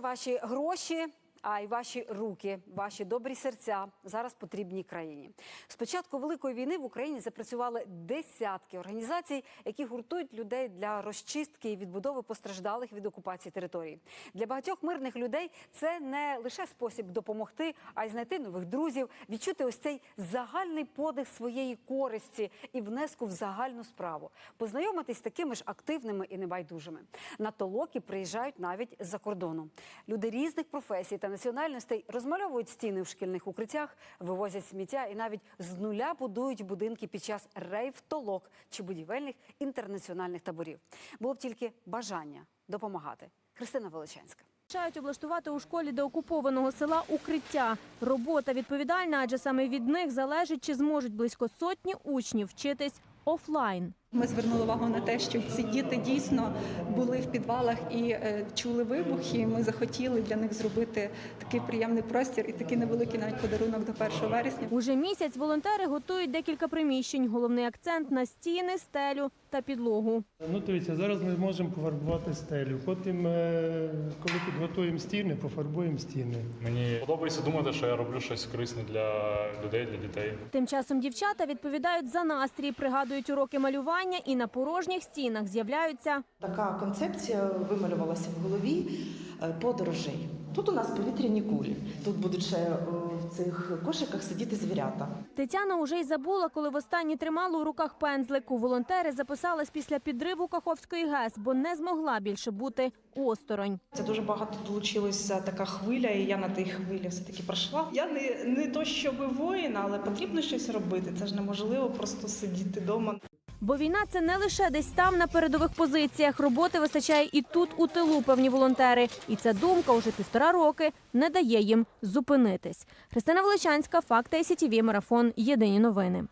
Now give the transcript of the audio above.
Ваші гроші, а й ваші руки, ваші добрі серця зараз потрібні країні. З початку великої війни в Україні запрацювали десятки організацій, які гуртують людей для розчистки і відбудови постраждалих від окупації територій. Для багатьох мирних людей це не лише спосіб допомогти, а й знайти нових друзів, відчути ось цей загальний подих своєї користі і внеску в загальну справу, познайомитись такими ж активними і небайдужими. На толоки приїжджають навіть з-за кордону. Люди різних професій та національностей розмальовують стіни в шкільних укриттях, вивозять сміття і навіть з нуля будують будинки під час рейв-толок чи будівельних інтернаціональних таборів. Було б тільки бажання допомагати. Христина Величенська. Бажають облаштувати у школі деокупованого села укриття. Робота відповідальна, адже саме від них залежить, чи зможуть близько сотні учнів вчитись офлайн. Ми звернули увагу на те, що ці діти дійсно були в підвалах і е, чули вибухи. Ми захотіли для них зробити такий приємний простір і такий невеликий навіть подарунок до 1 вересня. Уже місяць волонтери готують декілька приміщень. Головний акцент на стіни, стелю та підлогу. Ну, дивіться, зараз ми можемо пофарбувати стелю. Потім, е, коли підготуємо стіни, пофарбуємо стіни. Мені подобається думати, що я роблю щось корисне для людей, для дітей. Тим часом дівчата відповідають за настрій, пригадують уроки малювання і на порожніх стінах з'являються Така концепція вималювалася в голові е, подорожей. Тут у нас повітряні кулі. Тут будуть ще е, в цих кошиках сидіти звірята. Тетяна уже й забула, коли востаннє тримала у руках пензлик. У волонтери записалась після підриву Каховської ГЕС, бо не змогла більше бути осторонь. Це дуже багато долучилася така хвиля, і я на тій хвилі все таки пройшла. Я не, не то щоб воїн, але потрібно щось робити. Це ж неможливо просто сидіти вдома. Бо війна це не лише десь там на передових позиціях. Роботи вистачає і тут, у тилу, певні волонтери. І ця думка уже півтора роки не дає їм зупинитись. Христина Величанська, Факти СІТІВІ, Марафон. Єдині новини.